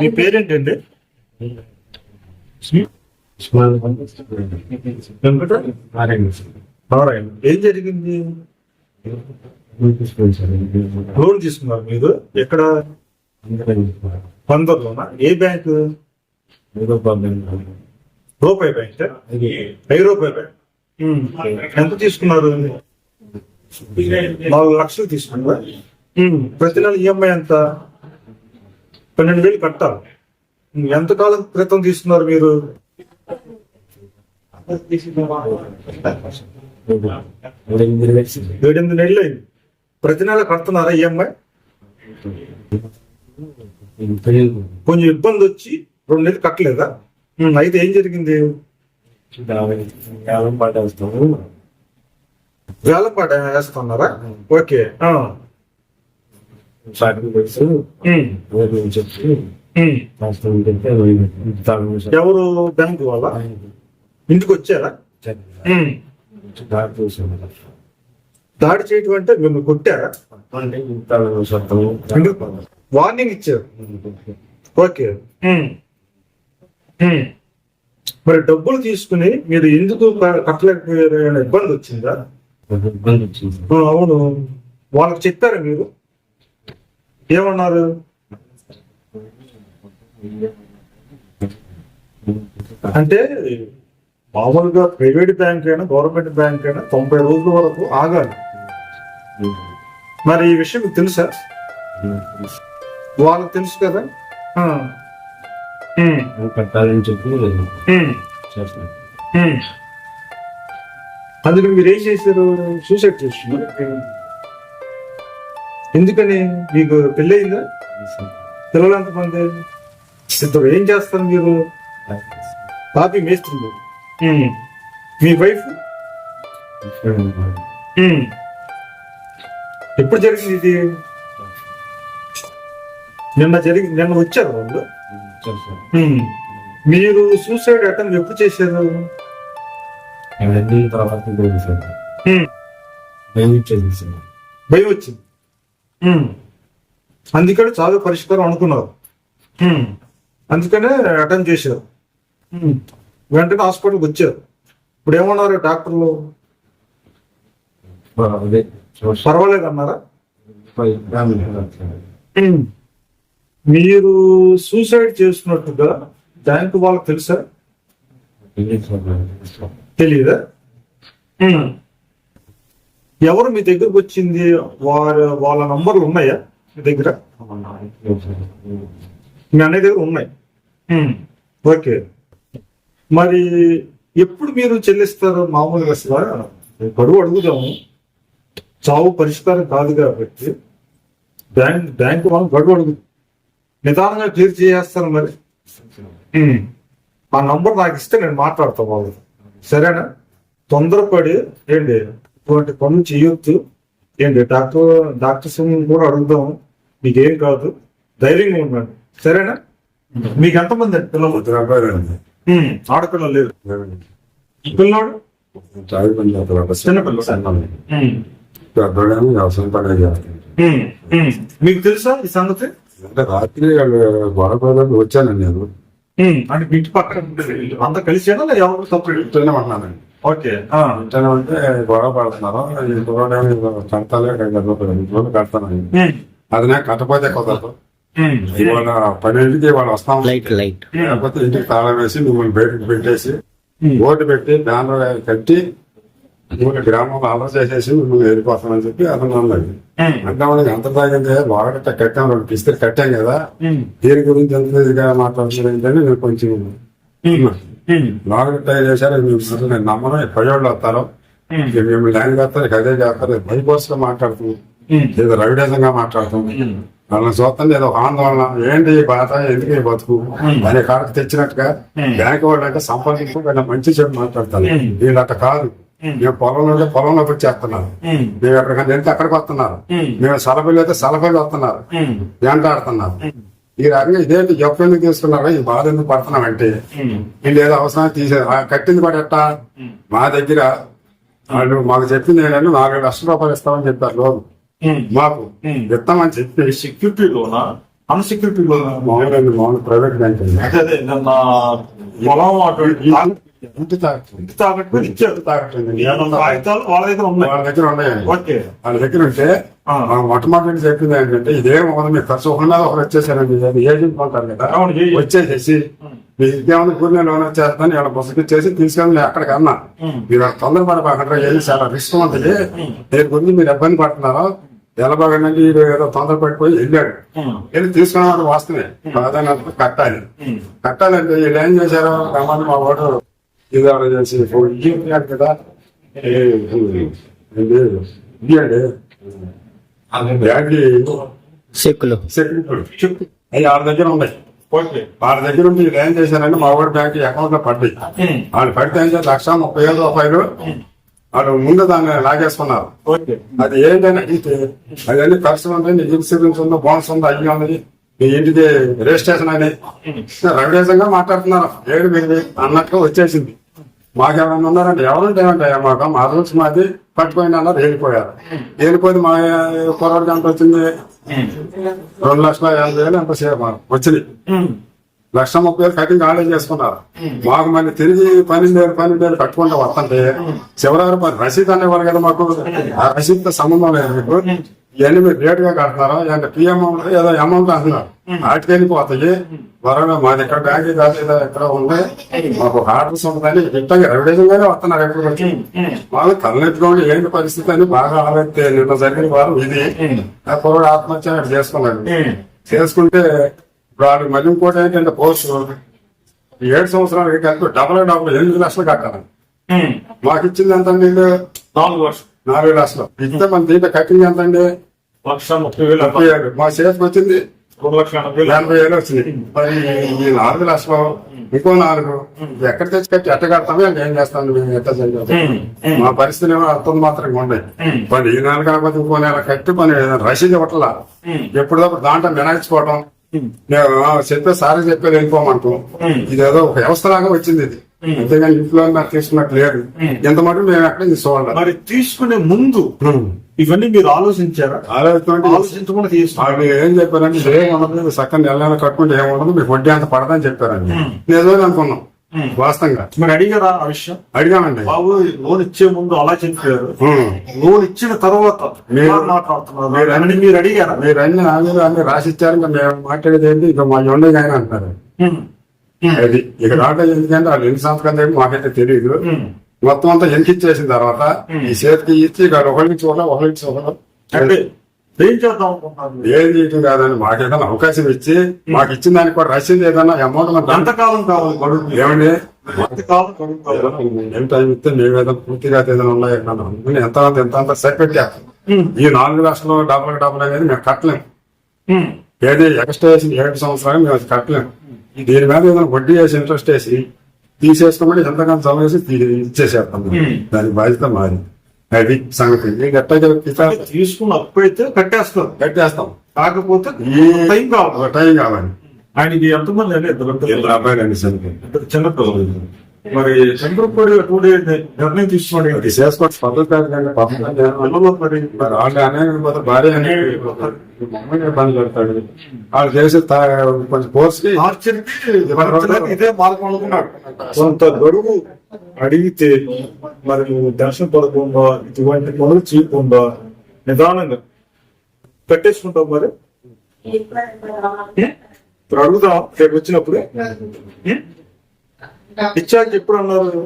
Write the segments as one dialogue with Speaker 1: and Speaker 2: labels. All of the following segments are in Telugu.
Speaker 1: మీ పేరేంటండి? ఏం జరిగింది? లోన్ తీసుకున్నారు మీరు? ఎక్కడ? పందర్లోనా? ఏ బ్యాంక్? రూపాయి బ్యాంక్ ఐదు రూపాయి బ్యాంక్. ఎంత తీసుకున్నారు? నాలుగు లక్షలు తీసుకున్నారా. ప్రతి నెల ఈఎంఐ ఎంత? పన్నెండు వేలు కట్టాలి. ఉమ్. ఎంత కాలం క్రితం తీసుకున్నారు మీరు? ఏడెనిమిది నెలలు అయింది. ప్రతి నెల కడుతున్నారా ఈఎంఐ కొంచెం ఇబ్బంది వచ్చి రెండు నెలలు కట్టలేదా? అయితే ఏం జరిగింది? వేలం పాట వేస్తున్నారా? ఓకే. ఎవరు బ్యాంక్ వాళ్ళ? ఇంటికి వచ్చారా. దాడి చేయటం అంటే మిమ్మల్ని కొట్టారా? వార్నింగ్ ఇచ్చారు. ఓకే. మరి డబ్బులు తీసుకుని మీరు ఎందుకు కట్టలేకపోయారు ఇబ్బంది వచ్చిందా. ఆ, అవును. వాళ్ళకి చెప్పారా మీరు? ఏమన్నారు? అంటే మామూలుగా ప్రైవేట్ బ్యాంక్ అయినా గవర్నమెంట్ బ్యాంక్ అయినా తొంభై రోజుల వరకు ఆగాలి. మరి ఈ విషయం తెలుసా? వాళ్ళకి తెలుసు కదా? ఆ. అందుకని మీరు ఏం చేశారు? సూసైడ్ చేస్తున్నారు ఎందుకని? మీకు పెళ్ళయిందా? పిల్లలు ఎంతమంది ఇద్దరు ఏం చేస్తారు మీరు? కాపీ మేస్తుంది మీరు. మీ వైఫ్. ఎప్పుడు జరిగింది ఇది? నిన్న జరిగి నిన్న వచ్చారు వాళ్ళు. మీరు సూసైడ్ అటెంప్ట్ ఎప్పుడు చేశారు?
Speaker 2: తర్వాత
Speaker 1: భయం వచ్చింది. అందుకని చావు పరిష్కారం అనుకున్నారు. అందుకనే అటెంప్ట్ చేశారు. వెంటనే హాస్పిటల్కి వచ్చారు. ఇప్పుడు ఏమన్నారు డాక్టర్లు?
Speaker 2: అదే.
Speaker 1: పర్వాలేదు అన్నారా మీరు సూసైడ్ చేస్తున్నట్టుగా బ్యాంక్ వాళ్ళకి తెలుసా? తెలియదా ఎవరు మీ దగ్గరకు వచ్చింది? వారి వాళ్ళ నంబర్లు ఉన్నాయా మీ దగ్గర? మీ అన్నయ్య దగ్గర ఉన్నాయి. ఓకే. మరి ఎప్పుడు మీరు చెల్లిస్తారు మామూలుగా అసలు గడువు అడుగుదాము. చావు పరిష్కారం కాదు కాబట్టి. బ్యాంక్ బ్యాంక్ వాళ్ళు గడువు అడుగు. నిదానంగా క్లియర్ చేసేస్తారు మరి. ఆ నంబర్ నాకు ఇస్తే నేను మాట్లాడతా వాళ్ళు సరేనా? తొందరపడి ఏంటి? ఇటువంటి పనులు చేయొద్దు. ఏంటి? డాక్టర్ డాక్టర్స్ కూడా అడుగుదాం. మీకేం కాదు. ధైర్యంగా ఉండండి. సరేనా? మీకు ఎంతమంది అండి? పిల్లలు ఆడపిల్లలు లేరు. పిల్లోడు. మీకు తెలుసా ఈ సంగతి?
Speaker 2: రాత్రి గొడవ పడడానికి వచ్చాను నేను.
Speaker 1: అంటే ఇంటి పక్కన. అంతా కలిసేనా లేదా ఎవరు? తప్పుడు
Speaker 2: ఇంట్లోనే ఉన్నానండి
Speaker 1: ఓకే. ఆ,
Speaker 2: ఇంట్లోనే ఉంటే గొడవ పడుతున్నారు. ఈ గొడవ కడతాలే కడతాను అది నాకు కట్టపోతే కుదరదు. ఇవాళ పన్నెండుకి వాళ్ళు వస్తాం.
Speaker 3: Light light.
Speaker 2: లేకపోతే ఇంటికి తాళం వేసి మిమ్మల్ని బయటకు పెట్టేసి. ఓటు పెట్టి బ్యానర్ కట్టి మిమ్మల్ని గ్రామంలో అలర్ చేసేసి మిమ్మల్ని వెళ్ళిపోతామని చెప్పి అతను అన్నది అంటే మనకి ఎంత తాగింది వాడగట్ట కట్టాం రెండు కిస్తీలు కట్టాం కదా. దీని గురించి ఎంత మాట్లాడుతున్నారు ఏంటంటే నేను కొంచెం
Speaker 1: ఉమ్, ఉమ్,
Speaker 2: వాడగట్ట చేశారు నేను నమ్మను పయోళ్ళు వస్తారు. ఇక మిమ్మల్ని లైన్ చేస్తారు ఇక అదే చేస్తారు బైపోస్గా మాట్లాడుతున్నాం
Speaker 1: ఉమ్,
Speaker 2: ఏదో రవిడేజంగా మాట్లాడుతున్నాం
Speaker 1: ఉమ్.
Speaker 2: వాళ్ళని చూస్తుంది ఏదో ఆందోళన ఏంటి బాధ ఎందుకు బతుకు? అనే కాడకు తెచ్చినట్టుగా
Speaker 1: Hmm.
Speaker 2: బ్యాంక్ వాళ్ళు అంటే వీళ్ళ మంచి చెడు మాట్లాడతాను
Speaker 1: Hmm.
Speaker 2: వీళ్ళు అట్ట కాదు.
Speaker 1: Hmm.
Speaker 2: మేము పొలంలో ఉంటే పొలంలోకి వచ్చేస్తున్నారు. మేము ఎక్కడికైనా వెళ్తే అక్కడికి వస్తున్నారు.
Speaker 1: Hmm.
Speaker 2: మేము సలఫీలు అయితే సలఫీలు వస్తున్నారు. వెంటాడుతున్నారు ఈ రకంగా ఇదేంటి ఎప్పుడు ఎందుకు తీసుకున్నారా ఈ బాధ ఎందుకు పడుతున్నాం అంటే?
Speaker 1: ఉమ్,
Speaker 2: వీళ్ళు ఏదో అవసరం తీసే కట్టింది
Speaker 1: Hmm.
Speaker 2: మా దగ్గర వాళ్ళు మాకు చెప్పింది ఏంటంటే నాలుగు లక్షల రూపాయలు ఇస్తామని చెప్పారు లోన్. మాకు. ఇస్తామని చెప్పి
Speaker 1: సెక్యూరిటీ లోనా? అన్సెక్యూరిటీ
Speaker 2: మామూలు అండి మామూలు ప్రైవేట్ బ్యాంక్
Speaker 1: పొలం అటువంటి
Speaker 2: ఇంటి తాకట్టు
Speaker 1: ఇంటి తాకట్టు మీద ఇచ్చారు కాగితాలు వాళ్ళ దగ్గర ఉన్నాయి?
Speaker 2: వాళ్ళ దగ్గర ఉన్నాయండి
Speaker 1: ఓకే.
Speaker 2: వాళ్ళ దగ్గర ఉంటే మొట్టమొదటి చెప్పింది ఏంటంటే ఇదేం మీకు ఖర్చు ఒకరి మీద ఒకరు వచ్చేసారండి. ఏజెంట్ కొంటారు కదా. వచ్చేసేసి మీకు ఇంకేమైనా కూలి లోన్ వచ్చేస్తాను ఇక్కడ బుసకిచ్చేసి తీసుకెళ్ళి నేను అక్కడికి అన్నా. మీరు తొందరపడకుండా ఏది చాలా రిస్క్ ఉంటుంది. దీని గురించి మీరు ఇబ్బంది పడుతున్నారు ఎలాగంటే వీడు ఏదో తొందర పడిపోయి వెళ్ళాడు. వెళ్ళి తీసుకున్నాడు వాస్తవే కాదన్నప్పుడు కట్టాలి. కట్టాలంటే వీళ్ళు ఏం చేశారు? రమ్మని మా వాడు ఇది ఎవరో చేసి ఇయ్యాడు కదా. ఇయ్యండి.
Speaker 3: చెక్కులు.
Speaker 2: అవి దగ్గర ఉన్నాయి
Speaker 1: ఓకే
Speaker 2: వాళ్ళ దగ్గర ఉండి ఏం చేశారంటే మా వాడి బ్యాంక్ అకౌంట్లో పడ్డాయి. వాళ్ళు పడితే ఏం లక్ష ముప్పై వేల రూపాయలు వాళ్ళు ముందు దాన్ని లాగేసుకున్నారు.
Speaker 1: ఓకే
Speaker 2: అది ఏంటని అడిగితే అవన్నీ ఖర్చు ఉంటాయి నీ ఇన్సూరెన్స్ ఉందో? బోనస్ ఉందో? అయ్యి ఉన్నది నీ ఇంటికి రిజిస్ట్రేషన్ అని రవిదేశంగా మాట్లాడుతున్నారు. ఏడు మీరు అన్నట్టుగా వచ్చేసింది. మాకు ఎవరైనా ఉన్నారంటే ఎవరుంటే ఏమంటే మాకు మా రూల్స్ మాది పట్టుపోయిన అన్నారు వెళ్ళిపోయారు వెళ్ళిపోతే మా కుర్రాడికి ఎంత వచ్చింది? రెండు లక్షల యాభై వేలు ఎంత వచ్చింది. లక్ష ముప్పై వేలు కటింగ్ ఆర్డర్ చేసుకున్నారు. మాకు మళ్ళీ తిరిగి పన్నెండు వేలు పన్నెండు వేలు కట్టుకుంటూ వస్తుంటే చివరి రసీద్ అనేవారు కదా మాకు. ఆ రసీద్తో సంబంధం లేదు. మీకు ఇవన్నీ మీరు రేట్గా కడుతున్నారు? అంటే పిఎం ఏదో అమౌంట్ అంటున్నారు. వాటికి వెళ్ళిపోతాయి వరంగా మా దగ్గర బ్యాంక్ కాదు ఎక్కడ ఉంది. మాకు ఆర్డర్స్ ఉంటుందని ఇట్టగా రెవల్యూషన్గానే వస్తున్నారు ఎప్పుడు వచ్చి. వాళ్ళు తలనెత్తుకోండి ఏంటి పరిస్థితి అని బాగా ఆలోచితే నిన్న జరిగిన వారు ఇది. కుర్రాడు ఆత్మహత్య చేసుకున్నాడు. చేసుకుంటే వాళ్ళు మళ్ళీ ఇంకోటి ఏంటంటే పోస్ట్ ఏడు సంవత్సరాలకి కలిపి డబల్ డబల్ ఎనిమిది లక్షలు కట్టాలి. మాకు ఇచ్చింది ఎంత
Speaker 1: నాలుగు లక్షలు.
Speaker 2: నాలుగు లక్షలు ఇస్తే మన దీంట్లో కట్టింది ఎంత అండి?
Speaker 1: లక్ష ముప్పై వేలు
Speaker 2: ముప్పై ఏడు. మా చేతికి వచ్చింది.
Speaker 1: రెండు లక్షల ఎనభై వేలు.
Speaker 2: ఎనభై వేలు వచ్చింది. మరి ఈ నాలుగు లక్షలు ఇంకో నాలుగు. ఎక్కడ తెచ్చి కట్టి ఎట్ట కడతామో? ఏం చేస్తాను? మేము ఎట్ట మా పరిస్థితి ఏమో అర్థం మాత్రం ఉన్నాయి పని ఈ నెల కాకపోతే ఇంకో నెల కట్టి పని రసీదు ఇవ్వట్లా? ఎప్పుడప్పుడు దాంట్లో ఆ, చెప్పే సారీ చెప్పేది వెళ్ళిపోమంటాం ఇదేదో ఒక వ్యవస్థ లాగా వచ్చింది ఇది. అంతేగాని ఇంట్లో నాకు తీసుకున్నట్టు లేదు ఎంత మటుకు మేము ఎక్కడ తీసుకోవాలి
Speaker 1: మరి తీసుకునే ముందు ఇవన్నీ మీరు ఆలోచించారా? ఆలోచించకుండా తీసుకున్నారు
Speaker 2: ఏం చెప్పారంటే ఏం ఉండదు సక్కని నెల నెల కట్టుకుంటే ఏం ఉండదు మీకు వడ్డీ అంత పడదని చెప్పారండి నిజమే అనుకున్నాం వాస్తవంగా.
Speaker 1: మరి అడిగారా ఆ విషయం?
Speaker 2: అడిగామండి.
Speaker 1: బాబు లోన్ ఇచ్చే ముందు అలా చెప్పారు. లోన్ ఇచ్చిన తర్వాత
Speaker 2: మీరు-
Speaker 1: మాట్లాడుతున్నారు?
Speaker 2: మీరు
Speaker 1: అడిగారా?
Speaker 2: మీరు అన్ని రాసిచ్చారు ఇంకా మేము మాట్లాడేది ఏంటి? ఇక మా ఉండేది ఆయన అంటారు. అది ఇక రావడం ఎందుకంటే వాళ్ళు ఎన్ని ఏంటి మాకైతే తెలియదు
Speaker 1: ఉం.
Speaker 2: మొత్తం అంతా ఎనికిచ్చేసిన తర్వాత ఈ చేతికి ఇచ్చి ఇక ఒకరికి చూడాలి ఒకరికి చూడాలి
Speaker 1: ఏం చేద్దాం
Speaker 2: ఏం చేయటం కాదని మాకు ఏదైనా అవకాశం ఇచ్చి మాకు ఇచ్చిన దానికి కూడా రసీదు ఏదైనా అమౌంట్
Speaker 1: ఎంతకాలం కావాలి గడువు
Speaker 2: ఏమండి?
Speaker 1: ఎంతకాలం గడువు కావాలి?
Speaker 2: ఏం టైం ఇస్తే మేము ఏదైనా పూర్తిగా ఏదైనా ఉన్నాయి? ఎంత అంత ఎంత అంత సెట్ పెట్టాం
Speaker 1: ఉం.
Speaker 2: ఈ నాలుగు లక్షలు డబ్బులు డబ్బులు అనేది మేము కట్టలేము. ఏది ఎక్స్ట్రా ఏడు సంవత్సరాలు మేము అది కట్టలేము దీని మీద ఏదైనా వడ్డీ వేసి ఇంట్రెస్ట్ వేసి తీసేసుకోమని ఎంతగానో చదువు వేసి తీ- ఇచ్చేసేస్తాం దాని బాధ్యత మాది. అది సంగతి. మీకు ఎట్లా
Speaker 1: అంటే తీసుకున్న అప్పు అయితే కట్టేస్తారు
Speaker 2: కట్టేస్తాం.
Speaker 1: కాకపోతే టైం కావాలి.
Speaker 2: ఒక టైం కావాలి.
Speaker 1: ఆయనకి ఎంతమంది అండి ఇద్దరు
Speaker 2: అబ్బాయిలు అండి
Speaker 1: చిన్న పిల్లలు. మరి చంద్రపూడి అటువంటి నిర్ణయం తీసుకున్నాడు
Speaker 2: ఇది చేసుకోవచ్చు పద్ధతి
Speaker 1: పిల్లలు మరి
Speaker 2: వాళ్ళు భార్య అనేది మమ్మల్ని ఇబ్బంది పెడతాడు. వాళ్ళు చేసి తా- కొంచెం కోర్స్
Speaker 1: ఇదే మార్గం అనుకున్నాడు. కొంత గడువు అడిగితే మరి దర్శనం పడకుండా ఇటువంటి పనులు చేయకుండా నిదానంగా కట్టేసుకుంటావు మరి? ఇప్పుడు అడుగుదాం. రేపు వచ్చినప్పుడు. ఇచ్చాక ఎప్పుడు అన్నారు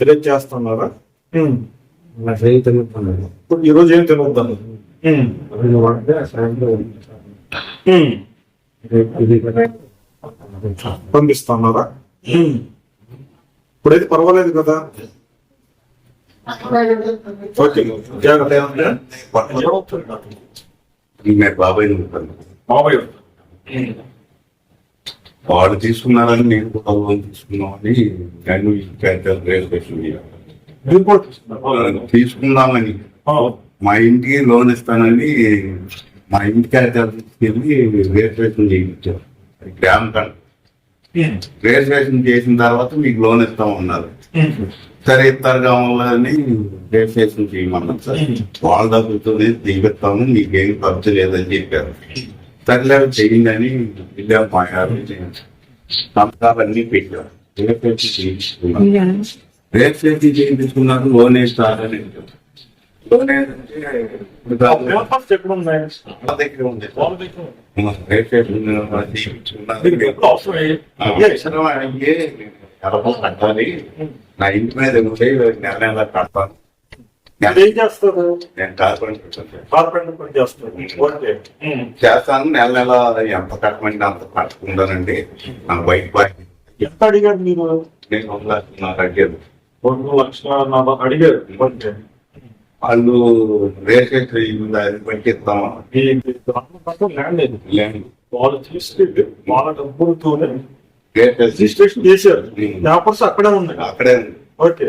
Speaker 1: తెలియజేస్తున్నారా ఇప్పుడు ఈ రోజు ఏం తినొద్దాను పంపిస్తున్నారా? ఇప్పుడైతే పర్వాలేదు కదా? ఓకే జాగ్రత్త?
Speaker 4: మీరు బాబాయ్ వాడు తీసుకున్నారని నేను కూడా లోన్ తీసుకున్నామని నేను క్యాపిటల్
Speaker 1: తీసుకున్నారా?
Speaker 4: తీసుకుందామని మా ఇంటికి లోన్ ఇస్తానని మా ఇంటి క్యాపిటల్ తీసుకెళ్ళి రిజిస్ట్రేషన్ చేయించారు. గ్రామ కన్ రిజిస్ట్రేషన్ చేసిన తర్వాత మీకు లోన్ ఇస్తామన్నారు సరే ఇస్తారు కావాలని రిజిస్ట్రేషన్ చేయమన్నారు. సార్ వాళ్ళ డబ్బులతోనే తీపిస్తాము మీకేం ఖర్చు లేదని చెప్పారు. సర్లే చేయండి వెళ్ళాం మా గారు సంతకాలన్నీ పెట్టాం రేపు వచ్చి చేయించుకున్నాం రేపు చేసి చేయించుకున్నారు లోన్ మా దగ్గర ఉంది. నా ఇంటి మీద ఉంటే నెల నెల కడతాను.
Speaker 1: ఏం చేస్తారు
Speaker 4: నేను
Speaker 1: కార్పెంటర్ పని చేస్తారు ఓకే. ఉమ్.
Speaker 4: చేస్తాను. నెల నెల ఎంత కట్టమంటే అంత కట్టుకుంటానండి. నా వైట్ బాయ్
Speaker 1: ఎంత అడిగారు మీరు
Speaker 4: నేను ఒక లక్షన్నర అడిగాను.
Speaker 1: రెండు లక్షల అడిగారు ఓకే.
Speaker 4: వాళ్ళు రేషన్ బట్టి
Speaker 1: గ్రామం ల్యాండ్ లేదు. వాళ్ళు తీసుకెళ్ళి వాళ్ళ డబ్బులతోనే
Speaker 4: రేషన్
Speaker 1: రిజిస్ట్రేషన్ చేశారు. పేపర్స్ అక్కడే ఉన్నాయి.
Speaker 4: అక్కడే
Speaker 1: ఓకే.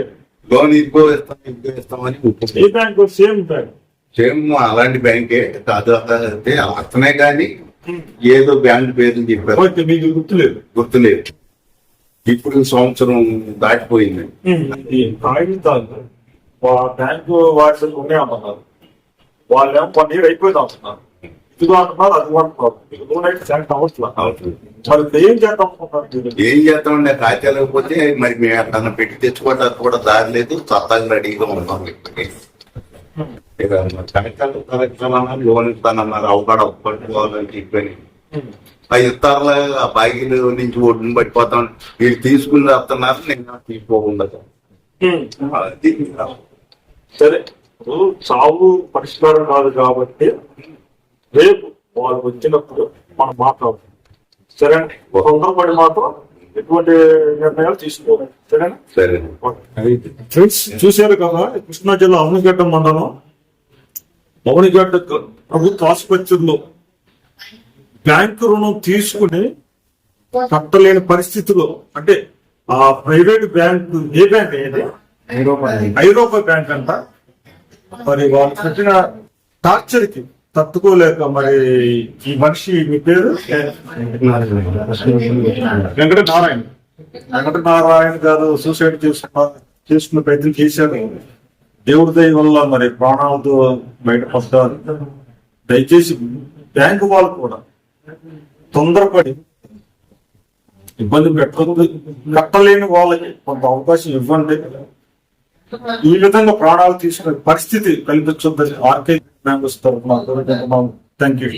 Speaker 4: లోన్ ఇదిగో ఇస్తాం ఇదిగో ఇస్తామని
Speaker 1: ఏ బ్యాంక్? Same bank.
Speaker 4: సేమ్ అలాంటి బ్యాంకే కాదు అంటే అతనే కానీ ఏదో బ్యాంక్ పేరు చెప్పారు.
Speaker 1: మీకు గుర్తులేదు.
Speaker 4: గుర్తులేదు. ఇప్పుడు సంవత్సరం దాటిపోయింది.
Speaker 1: కాగితాలు బ్యాంకు వాటి ఉన్నాయి అంటున్నారు వాళ్ళు వన్ ఇయర్ అయిపోయింది అంటున్నారు. ఇదిగో అంటున్నారు అది అంటున్నారు ఏం చేద్దాం?
Speaker 4: ఏం లేకపోతే మరి మేము అతను పెట్టి తెచ్చుకోవడానికి కూడా దారి లేదు. సత్తాగా రెడీగా ఉన్నాం కలెక్షన్ అన్నారు లోన్ ఇస్తానన్నారు అవకాడ పట్టుకోవాలని చెప్పని. ఆ ఇస్తారులే ఆ బాగిలు నుంచి ఒడ్డును పట్టిపోతాం వీళ్ళు తీసుకుని వస్తున్నారు నేను తీసుకోకుండా. అది.
Speaker 1: సరే చావు పరిష్కారం కాదు కాబట్టి రేపు వాళ్ళు వచ్చినప్పుడు మనం మాట్లాడుతాం. సరే తొందరపడి మాత్రం ఎటువంటి నిర్ణయాలు తీసుకోవాలి సరేనా?
Speaker 4: సరే.
Speaker 1: ఫ్రెండ్స్ చూశారు కదా కృష్ణా జిల్లా అవనిగడ్డ మండలం అవనిగడ్డ ప్రభుత్వ ఆసుపత్రిలో బ్యాంకు రుణం తీసుకుని కట్టలేని పరిస్థితిలో అంటే ఆ ప్రైవేట్ బ్యాంక్ ఏ బ్యాంక్ ఏది ఐరోపా బ్యాంక్. అంట. మరి వాళ్ళు పెట్టిన టార్చర్కి తట్టుకోలేక మరి ఈ మనిషి మీ పేరు? వెంకట నారాయణ వెంకట నారాయణ గారు సూసైడ్ చేసుకున్న చేసుకున్న ప్రయత్నం చేశారు. దేవుడి దయ వల్ల మరి ప్రాణాలతో బయటపడ్డారు. దయచేసి బ్యాంకు వాళ్ళు కూడా తొందరపడి ఇబ్బంది పెట్టదు కట్టలేని వాళ్ళకి కొంత అవకాశం ఇవ్వండి. ఈ విధంగా ప్రాణాలు తీసుకునే పరిస్థితి కల్పించొద్దని ఆర్కే మెంబర్స్ తరఫున థ్యాంక్ యూ